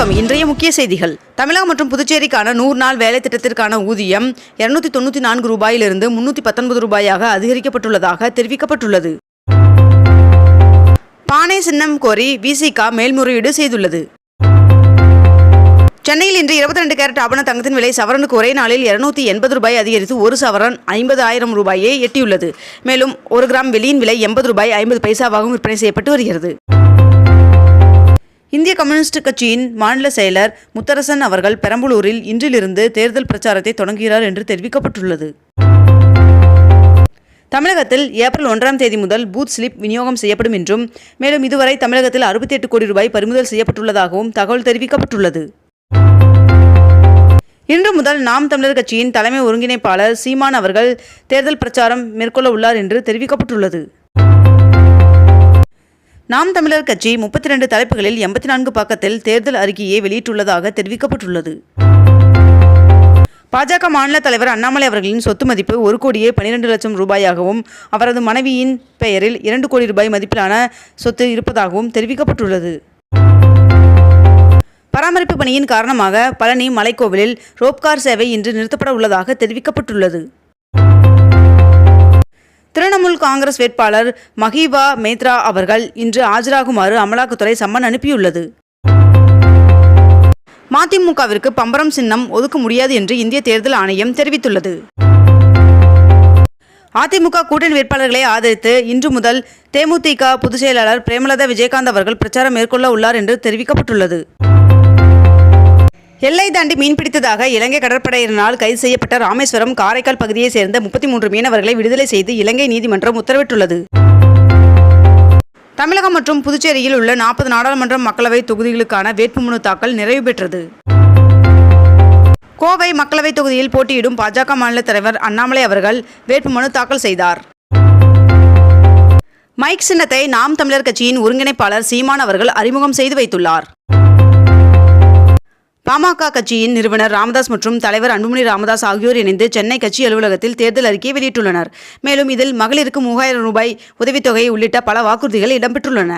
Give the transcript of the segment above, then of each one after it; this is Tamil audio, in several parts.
வணக்கம். இன்றைய முக்கிய செய்திகள். தமிழகம் மற்றும் புதுச்சேரிக்கான நூறு நாள் வேலை திட்டத்திற்கான ஊதியம் இருநூத்தி தொண்ணூத்தி நான்கு ரூபாயிலிருந்து முன்னூத்தி பத்தொன்பது ரூபாயாக அதிகரிக்கப்பட்டுள்ளதாக தெரிவிக்கப்பட்டுள்ளது. பானை சின்னம் கோரி விசிகா மேல்முறையீடு செய்துள்ளது. சென்னையில் இன்று இருபத்தி ரெண்டு கேரட் ஆபண தங்கத்தின் விலை சவரனுக்கு ஒரே நாளில் இருநூத்தி எண்பது ரூபாய் அதிகரித்து ஒரு சவரன் ஐம்பது ஆயிரம் ரூபாயை எட்டியுள்ளது. மேலும் ஒரு கிராம் வெளியின் விலை எண்பது ரூபாய் ஐம்பது பைசாவாகவும் விற்பனை செய்யப்பட்டு வருகிறது. இந்திய கம்யூனிஸ்ட் கட்சியின் மாநில செயலர் முத்தரசன் அவர்கள் பெரம்பலூரில் இன்றிலிருந்து தேர்தல் பிரச்சாரத்தை தொடங்குகிறார் என்று தெரிவிக்கப்பட்டுள்ளது. தமிழகத்தில் ஏப்ரல் ஒன்றாம் தேதி முதல் பூத் ஸ்லிப் விநியோகம் செய்யப்படும் என்றும் மேலும் இதுவரை தமிழகத்தில் அறுபத்தி எட்டு கோடி ரூபாய் பறிமுதல் செய்யப்பட்டுள்ளதாகவும் தகவல் தெரிவிக்கப்பட்டுள்ளது. இன்று முதல் நாம் தமிழர் கட்சியின் தலைமை ஒருங்கிணைப்பாளர் சீமான் அவர்கள் தேர்தல் பிரச்சாரம் மேற்கொள்ள உள்ளார் என்று தெரிவிக்கப்பட்டுள்ளது. நாம் தமிழர் கட்சி முப்பத்தி ரெண்டு தலைப்புகளில் எண்பத்தி நான்கு பக்கத்தில் தேர்தல் அறிக்கையை வெளியிட்டுள்ளதாக தெரிவிக்கப்பட்டுள்ளது. பாஜக மாநில தலைவர் அண்ணாமலை அவர்களின் சொத்து மதிப்பு ஒரு கோடியே பனிரெண்டு லட்சம் ரூபாயாகவும் அவரது மனைவியின் பெயரில் இரண்டு கோடி ரூபாய் மதிப்பிலான சொத்து இருப்பதாகவும் தெரிவிக்கப்பட்டுள்ளது. பராமரிப்பு பணியின் காரணமாக பழனி மலைக்கோவிலில் ரோப்கார் சேவை இன்று நிறுத்தப்பட உள்ளதாக தெரிவிக்கப்பட்டுள்ளது. திரிணாமுல் காங்கிரஸ் வேட்பாளர் மஹிபா மேத்ரா அவர்கள் இன்று ஆஜராகுமாறு அமலாக்கத்துறை சம்மன் அனுப்பியுள்ளது. மதிமுகவிற்கு பம்பரம் சின்னம் ஒதுக்க முடியாது என்று இந்திய தேர்தல் ஆணையம் தெரிவித்துள்ளது. அதிமுக கூட்டணி வேட்பாளர்களை ஆதரித்து இன்று முதல் தேமுதிக பொதுச் செயலாளர் பிரேமலதா விஜயகாந்த் அவர்கள் பிரச்சாரம் மேற்கொள்ள உள்ளார் என்று தெரிவிக்கப்பட்டுள்ளது. எல்லை தாண்டி மீன்பிடித்ததாக இலங்கை கடற்படையினரால் கைது செய்யப்பட்ட ராமேஸ்வரம் காரைக்கால் பகுதியைச் சேர்ந்த முப்பத்தி மூன்று மீனவர்களை விடுதலை செய்து இலங்கை நீதிமன்றம் உத்தரவிட்டுள்ளது. தமிழகம் மற்றும் புதுச்சேரியில் உள்ள நாற்பது நாடாளுமன்ற மக்களவை தொகுதிகளுக்கான வேட்புமனு தாக்கல் நிறைவு பெற்றது. கோவை மக்களவை தொகுதியில் போட்டியிடும் பாஜக மாநில தலைவர் அண்ணாமலை அவர்கள் வேட்புமனு தாக்கல் செய்தார். மைக் சின்னத்தை நாம் தமிழர் கட்சியின் ஒருங்கிணைப்பாளர் சீமான் அவர்கள் அறிமுகம் செய்து வைத்துள்ளார். பாமக கட்சியின் நிறுவனர் ராமதாஸ் மற்றும் தலைவர் அன்புமணி ராமதாஸ் ஆகியோர் இணைந்து சென்னை கட்சி அலுவலகத்தில் தேர்தல் அறிக்கையை வெளியிட்டுள்ளனர். மேலும் இதில் மகளிருக்கு மூவாயிரம் ரூபாய் உதவித்தொகை உள்ளிட்ட பல வாக்குறுதிகள் இடம்பெற்றுள்ளன.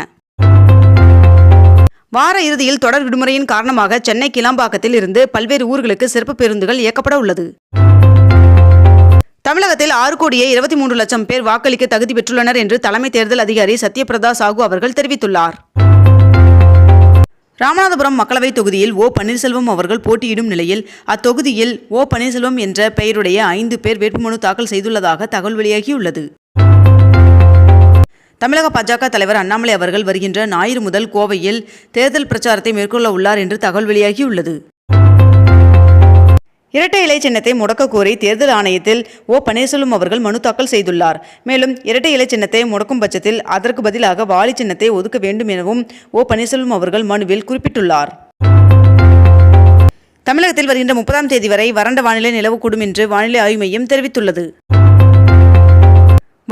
வார இறுதியில் தொடர் விடுமுறையின் காரணமாக சென்னை கிளாம்பாக்கத்தில் இருந்து பல்வேறு ஊர்களுக்கு சிறப்பு பேருந்துகள் இயக்கப்பட உள்ளது. தமிழகத்தில் ஆறு கோடியே இருபத்தி மூன்று லட்சம் பேர் வாக்களிக்க தகுதி பெற்றுள்ளனர் என்று தலைமை தேர்தல் அதிகாரி சத்யபிரதா சாகு அவர்கள் தெரிவித்துள்ளார். ராமநாதபுரம் மக்களவை தொகுதியில் ஓ பன்னீர்செல்வம் அவர்கள் போட்டியிடும் நிலையில் அத்தொகுதியில் ஓ பன்னீர்செல்வம் என்ற பெயருடைய ஐந்து பேர் வேட்புமனு தாக்கல் செய்துள்ளதாக தகவல் வெளியாகியுள்ளது. தமிழக பாஜக தலைவர் அண்ணாமலை அவர்கள் வருகின்ற ஞாயிறு முதல் கோவையில் தேர்தல் பிரச்சாரத்தை மேற்கொள்ள உள்ளார் என்று தகவல் வெளியாகியுள்ளது. இரட்டை இலை சின்னத்தை முடக்க கோரி தேர்தல் ஆணையத்தில் ஓ பன்னீர்செல்வம் அவர்கள் மனு தாக்கல் செய்துள்ளார். மேலும் இரட்டை இலை சின்னத்தை முடக்கும் பட்சத்தில் அதற்கு பதிலாக வாலி சின்னத்தை ஒதுக்க வேண்டும் எனவும் ஓ பன்னீர்செல்வம் அவர்கள் மனுவில் குறிப்பிட்டுள்ளார். தமிழகத்தில் வருகின்ற முப்பதாம் தேதி வரை வறண்ட வானிலை நிலவக்கூடும் என்று வானிலை ஆய்வு மையம் தெரிவித்துள்ளது.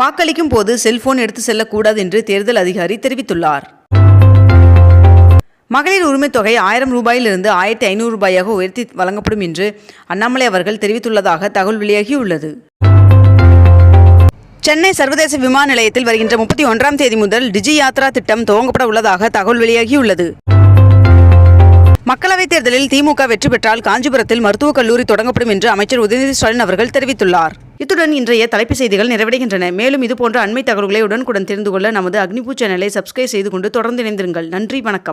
வாக்களிக்கும் போது செல்போன் எடுத்து செல்லக்கூடாது என்று தேர்தல் அதிகாரி தெரிவித்துள்ளார். மகளிர் உரிமைத் தொகை ஆயிரம் ரூபாயிலிருந்து ஆயிரத்தி ஐநூறு ரூபாயாக உயர்த்தி வழங்கப்படும் என்று அண்ணாமலை அவர்கள் தெரிவித்துள்ளதாக தகவல் வெளியாகியுள்ளது. சென்னை சர்வதேச விமான நிலையத்தில் வருகின்ற முப்பத்தி ஒன்றாம் தேதி முதல் டிஜி யாத்ரா திட்டம் துவங்கப்பட உள்ளதாக தகவல் வெளியாகியுள்ளது. மக்களவைத் தேர்தலில் திமுக வெற்றி பெற்றால் காஞ்சிபுரத்தில் மருத்துவக் கல்லூரி தொடங்கப்படும் என்று அமைச்சர் உதயநிதி ஸ்டாலின் அவர்கள் தெரிவித்துள்ளார். இத்துடன் இன்றைய தலைப்புச் செய்திகள் நிறைவடைகின்றன. மேலும் இதுபோன்ற அண்மை தகவல்களை உடனுக்குடன் தெரிந்து கொள்ள நமது அக்னிபூ சேனலை சப்ஸ்கிரைப் செய்து கொண்டு தொடர்ந்து இணைந்திருங்கள். நன்றி வணக்கம்.